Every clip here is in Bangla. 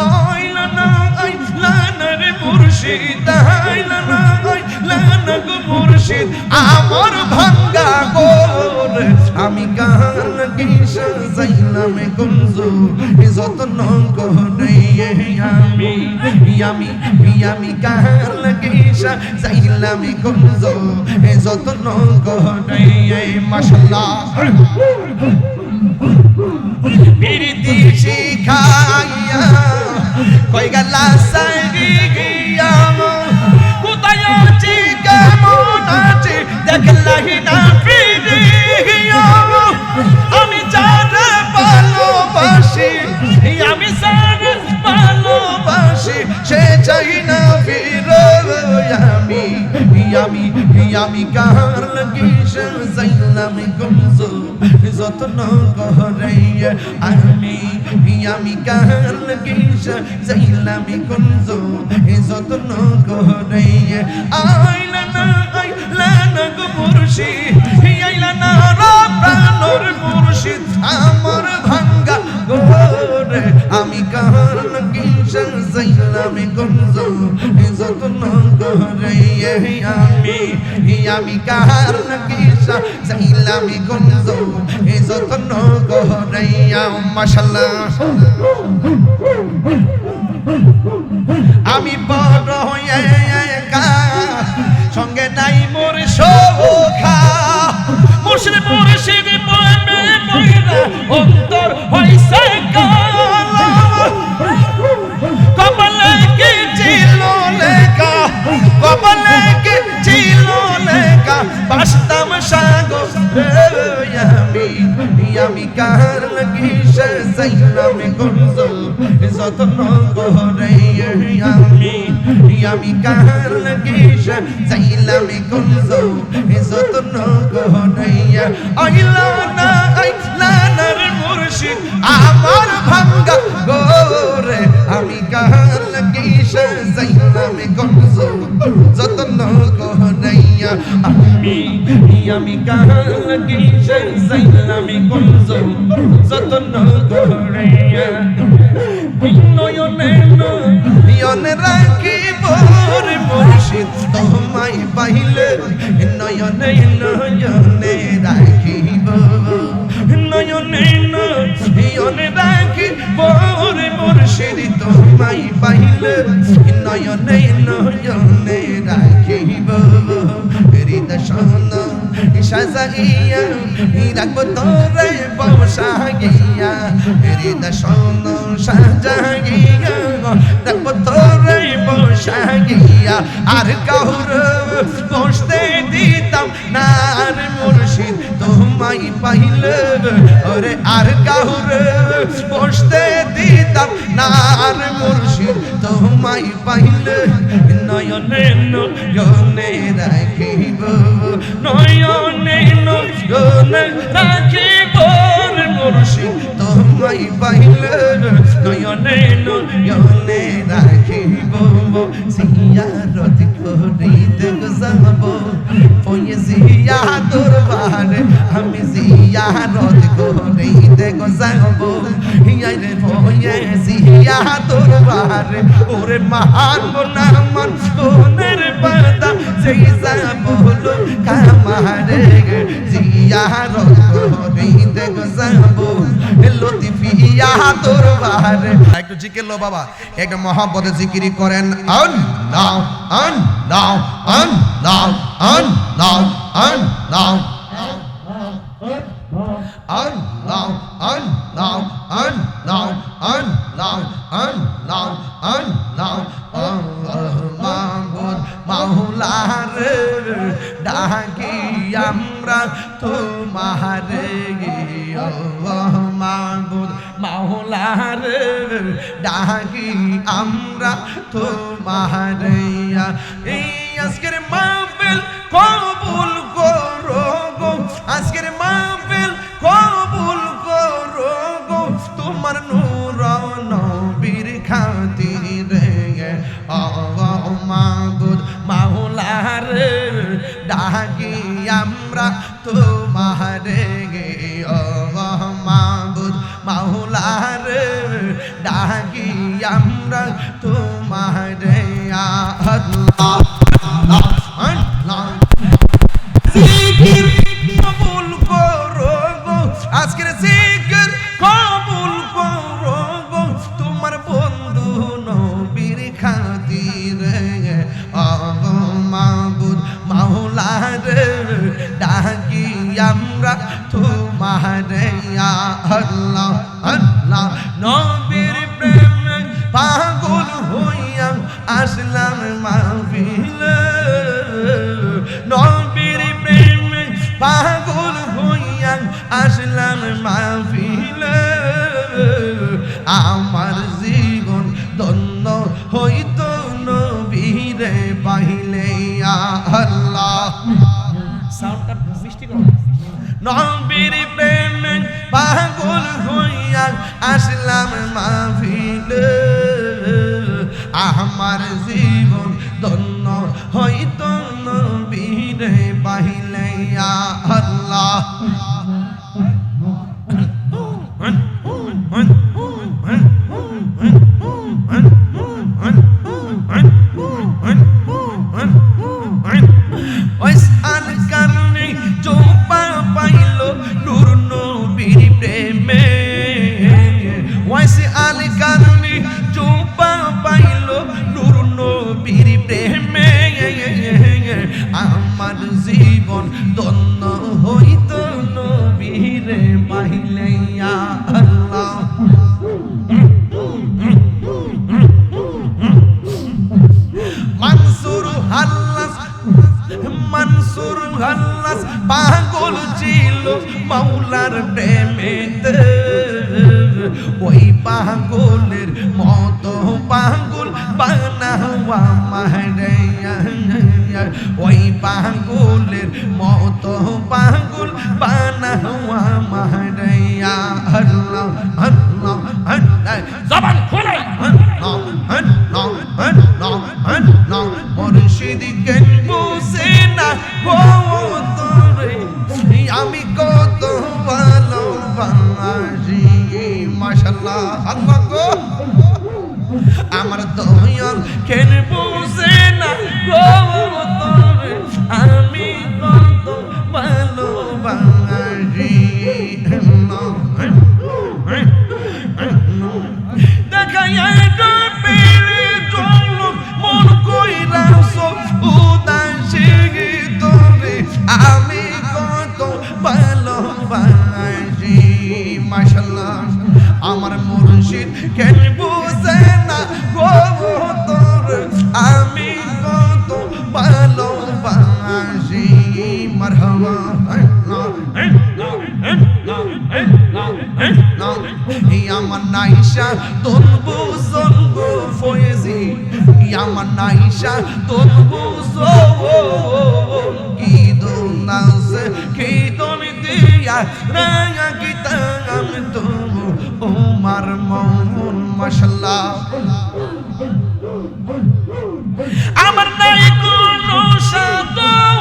আইলা না আইলা না রে মুর্শিদ আইলা না আইলা না গো মুর্শিদ। আমার ভাঙ্গা গোর, আমি গান কিস যাইলাম কুঞ্জু যত্ন করে আমি আমি আমি গান কিস যাইলাম কুঞ্জু যত্ন করে মাশাল্লাহ প্রীতি শিখাইয়া কই গেলা সাইগিয়া কোথায় আছি? কেমন আছি? দেখলাহি না ফিরিয়া আমি যার ভালোবাসি, আমি যার ভালোবাসি, সে চাই না আমি। আমি কার লাগিস যাইলাম গুমজো যত্ন করে আমি আমি কার যাইলামি যাইলাম হে যত্ন করে আইলা না আইলা না গো মুর্শিদ আইলা না রাপ্রানোর মুর্শিদ, আমার ভাঙ্গা গোরে আমি কাহার কিশন সাইলামে গঞ্জ ইজত নগরে আমি আমি কাহার কিশন সাইলামে গঞ্জ ইজত নগরে মাশাআল্লাহ। আমি বড় হয়ে একা, সঙ্গে নাই মোর সৌখা। মুশরে মুর্শিদ আমি কাহার লাগি সাইলাম গুনজল যতন করে আমি আমি কাহার লাগি সাইলাম গুনজল যতন করে আইলা না আইলা না খুশি, আমার ভাঙ্গা গোরে আমি কাহার লাগি সাজাইলাম গমজো যতন কোহনাইয়া। আমি আমি কাহার লাগি সাজাইলাম গমজো যতন কোহনাইয়া। নয়নে নয়নে রাখিব রে মুর্শিদ তোমায় পাইলে, নয়নে নয়নে নয়নে নয়নে রাখিব হৃদয় শোন সাজাইয়া রাখব তোরে বসাইয়া হৃদয় শোন সাজাইয়া রাখব তোরে বসাইয়া আর কাহুর বসতে দিতাম না আর মুর্শিদ তোমায় পাইলে ওরে আর কাহুর বসতে দিতাম না। আর মুর্শিদ তোমায় পাইলে নয়নে নয়নে রাখিব, নয়নে নয়নে রাখিব মুর্শিদ তোমায় পাইলে, নয়নে নয়নে রাখিব সিয়ারত করিতে যাব ওই জিয়া দরবারে আমি জিয়ারত করিতে যাব হিয়াই রে ওয়ে জিয়া দরবারে, ওরে মহান নামান কোনের পাতা যেই যাব কামারে। জিয়ারত করিতে যাব আহারে, একটু জিকির লো বাবা। একটু মহাব্বতে জিকিরি করেন। আন, নাও আন নাও আন নাও আন নাও আন, নাও। ডাকি আমরা তোমারে আল্লাহ মাহবুব মাওলার ডাকি আমরা তোমারে এই আজকের মাহফিল কবুল de আসলাম মাহফিলে। আমার জীবন ধন্য হইত নবীরে বাহিলাইয়া আল্লাহ। আমার জীবন দন্ন হইত নবীরে পাইলে আল্লাহ। মানসুর হাল্লাস মানসুর হাল্লাস, পাগল ছিল মাওলার প্রেমেতে। ওই পাগলের মতো পাগল বানাওয়া মাহারাইয়া ওই পাগলের মত পাগল বানাওয়া মাহারাইয়া। আল্লাহ আল্লাহ আল্লাহ। জবান খোলে। মাশাল্লাহ আমার মুর্শিদ কেন বুঝে না? গো তোর আমি কত ভালোবাসি। মারহাবা আমার নাইশা তোর বুঝন ফয়েজি। আমার নাইশা তোর বুঝন দিয়া রায়া কি তাম তুম ওমার মন মাশাল্লাহ আমার নাই কোনো সাদন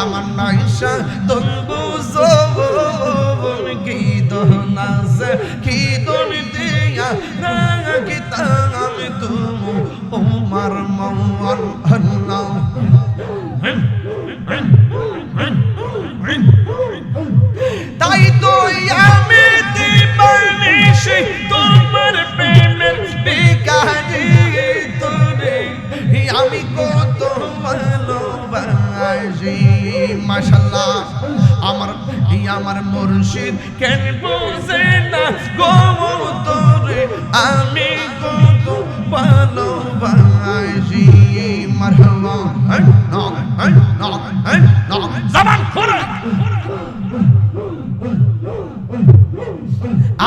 আমার নাইশা তনবু জোবন কি দহনাস কি দন দিয়া রাঙা কি তাম তুম ওমার মন আমার মুর্শিদ, কেন বুঝে না গো তোরে আমি কত ভালোবাসি, মারহাবা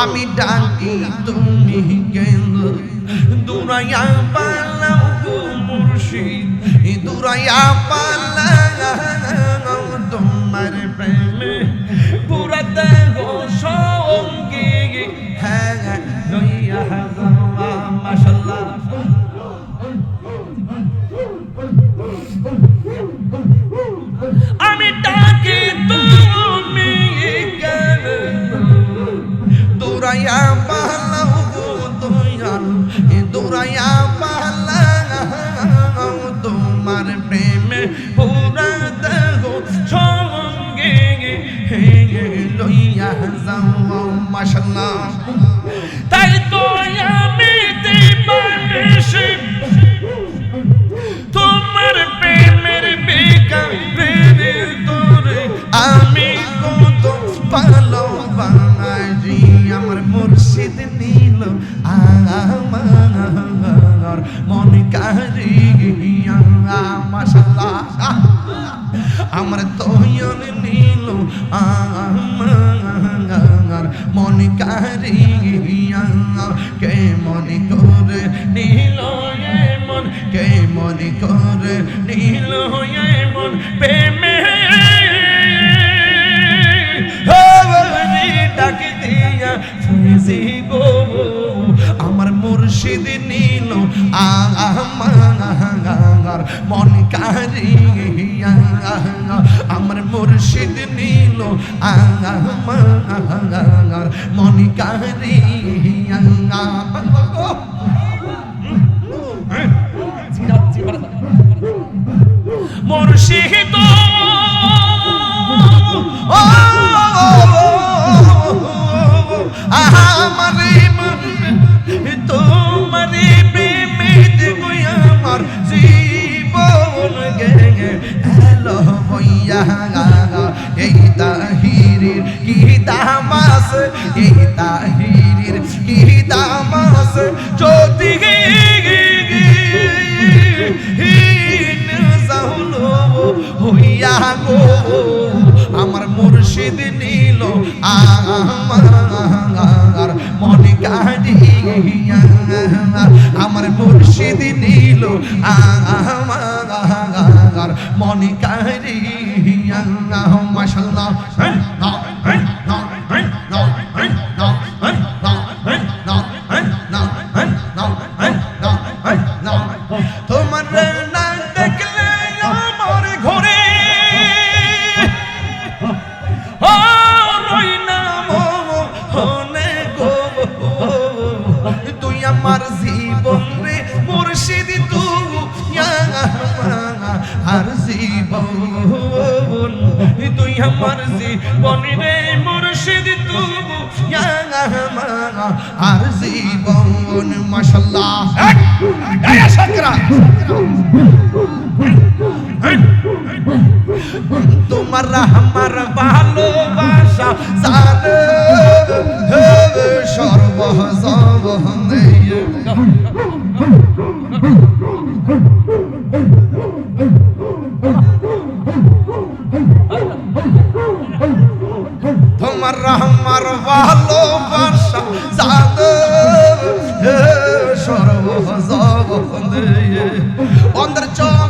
আমি ডাকি, তুমি কেন দুরাইয়া পালাও মুর্শিদ? দুরাইয়া পালাও then মুর্শিদ নীল আমার মন কারিয়া মাশাল্লাহ আমার তোয়ন নীল আমার মন কারিয়া কে মন করে নীল মন কে মন করে নীল মন প্রেমে ডাক দিয়া ফুজি গো, আমার মুর্শিদ নীল আমার মন কারিয়া আমার মুর্শিদ নীল আমার মন কারিয়া মুর্শিদ বইয়া এই তাহিরির কি দামাস এই আমার মুর্শিদ নীল আমার মনে কাঁদিয়া আমার মুর্শিদ নীল আমার মনে কাঁদিয়া আমার জীবন রে মুর্শিদ তুই আর জীবন মাশাল্লাহ তোমার আমার ভালোবাসা জানে তোমার আমার ভালোবাসা জানে সর্বজনে অন্দর চকার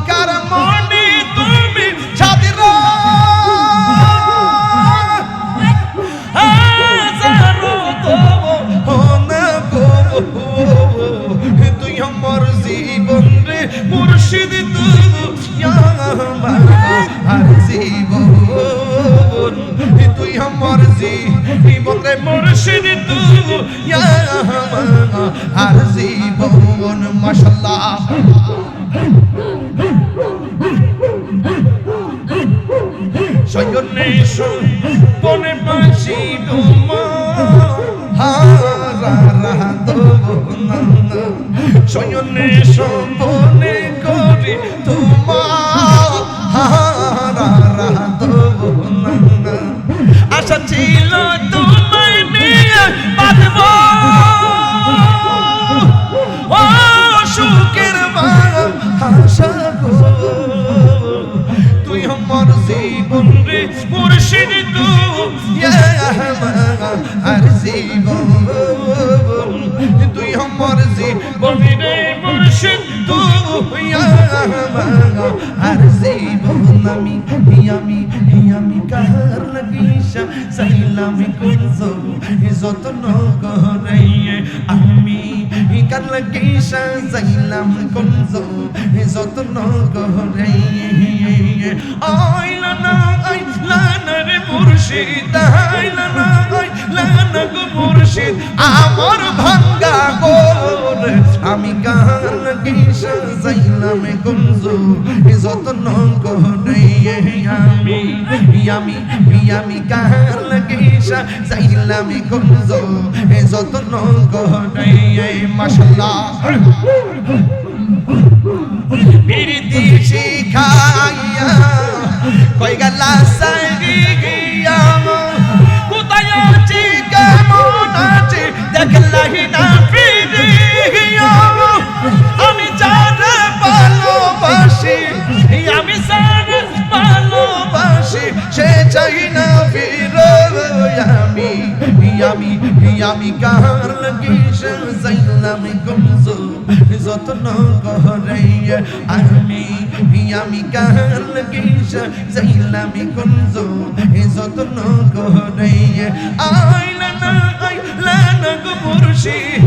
আর জীবন মাশাল্লাহ সজনে বনে বাসি ডুমা শয়নে সম্পনে করি তোমার আর জীবন তুই আমার জীবন বনে মুর্শিদ তু আর জীবন আমি আমি আমি কার লাগিসা সাইলাম কুঞ্জ যত্ন করে আমি কার লাগিসা সাইলাম কুঞ্জ যত্ন করে আইলা না, আইলা না রে মুর্শিদ আইলা না আইলা না গো মুর্শিদ। আমার ভাঙ্গা গোর আমি গান কিস যাইলাম গঞ্জ যত্ন করে আমি আমি আমি গান কিস যাইলাম গঞ্জ যত্ন করে মাশাল্লাহ প্রীতি শিখাইয়া কই গেলা সাইয়া কোথায় আছি, কেমন আছে দেখলাই না ফিরিয়া আমি যারে ভালোবাসি, আমি সারা ভালোবাসি, সে চাই না ফিরে। আমি আমি আমি কার লাগিস? যাইলাম গমজ যত্ন করে আমি আমি কার লাগিস? যাইলাম গমজ যত্ন করে আইলা না আইলা না গো মুর্শিদ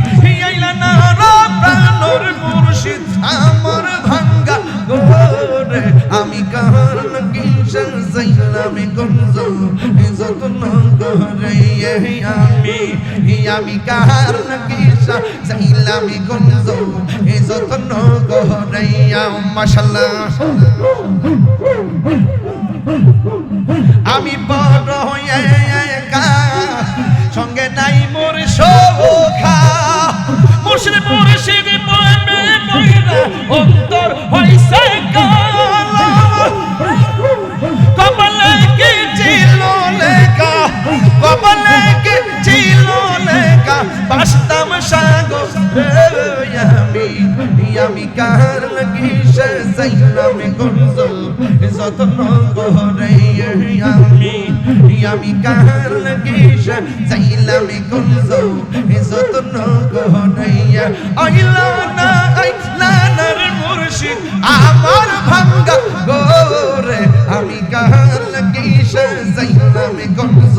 আইলা না রা প্রাণর মুর্শিদ, আমার ভাঙ্গা আমি কার লাগিস যাইলাম গমজ যত্ন করে আমি আমি কার লাগিস যাইলাম গমজ যত্ন করে মাশাল্লাহ আমি বড় গঞ্জ যত্ন করে আইলা না আইলা না রে মুর্শিদ আমার ভাঙ্গা গোরে আমি কার লাগিস যাইলাম গঞ্জ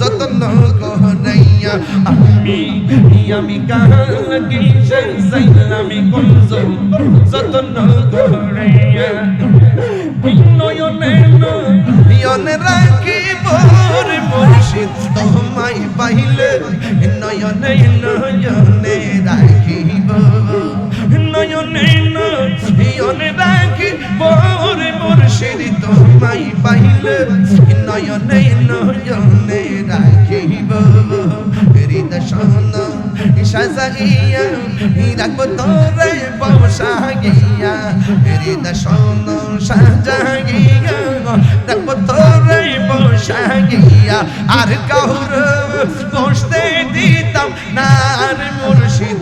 যত্ন করে আমি আমি কার লাগিস যাইলাম গঞ্জ যত্ন করে নয়নে নয়নে রাখিব রে মুর্শিদ তোমায় পাইলে নয়নে নয়নে রাখিব। নয়নে নয়নে রাখিব। রে মুর্শিদ তোমায় পাইলে নয়নে নয়নে রাখিব। সাজাইয়া রাখব তোরে বসাইয়া হৃদয় শোন সাজাইয়া রাখব তোরে বসাইয়া আর কাহুর বসতে দিতাম না আর মুর্শিদ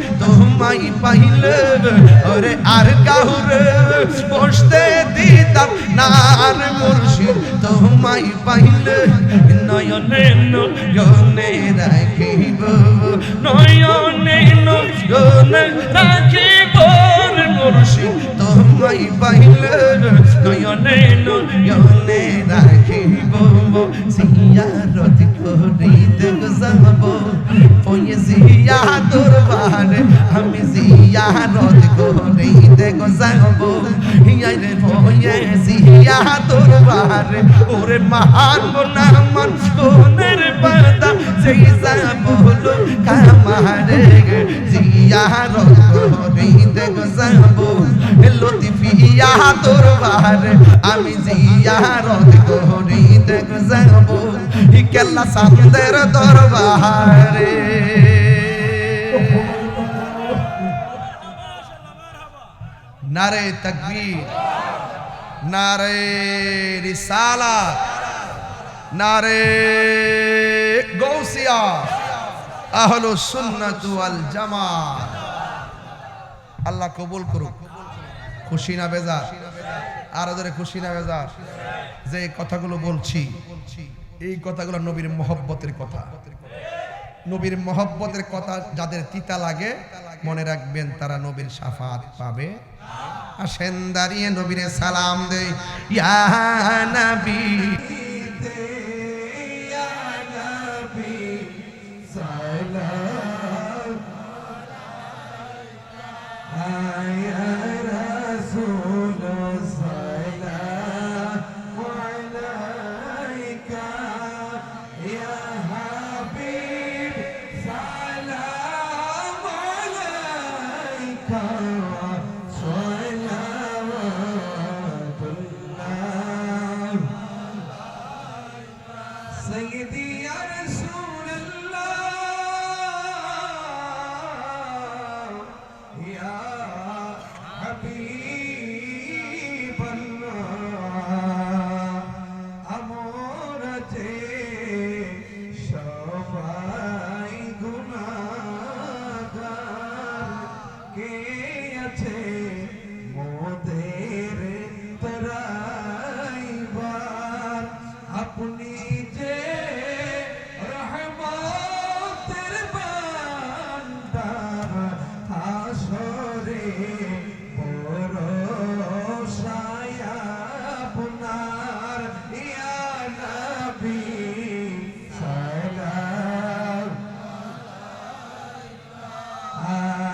তোমায় পাইলে ওরে আর কাহুর বসতে দিতাম না, আর মুর্শিদ তোমায় পাইলে নয়নে নয়নে রাখিব, নয়নে নয়নে রাখিব মুর্শিদ তোমায় পাইলে নয়নে নয়নে রাখিব। জিয়ারত করিতে যাব হিয়ারে ওয়ে জিয়া দরবার ওরে মহান নামান সোনের পাতা সেই বলো কামারে জিয়ারত করিতে যাব লতিফিয়া দরবার আমি জিয়ারত করিতে যাব কেল্লা সান্দের দরবারে নারে তকবীর, নারে রিসালা, নারে গৌসিয়া, আহলু সুন্নাতু ওয়াল জামাত। আল্লাহ কবুল করুক। খুশি না বেজার? আর ধরে খুশি না বেজার? যে কথাগুলো বলছি, এই কথাগুলো নবীর মহব্বতের কথা। নবীর মহব্বতের কথা যাদের তিতা লাগে মনে রাখবেন তারা নবীর সাফাত পাবে। আসেন দাঁড়িয়ে নবীরে সালাম দেই সালাম।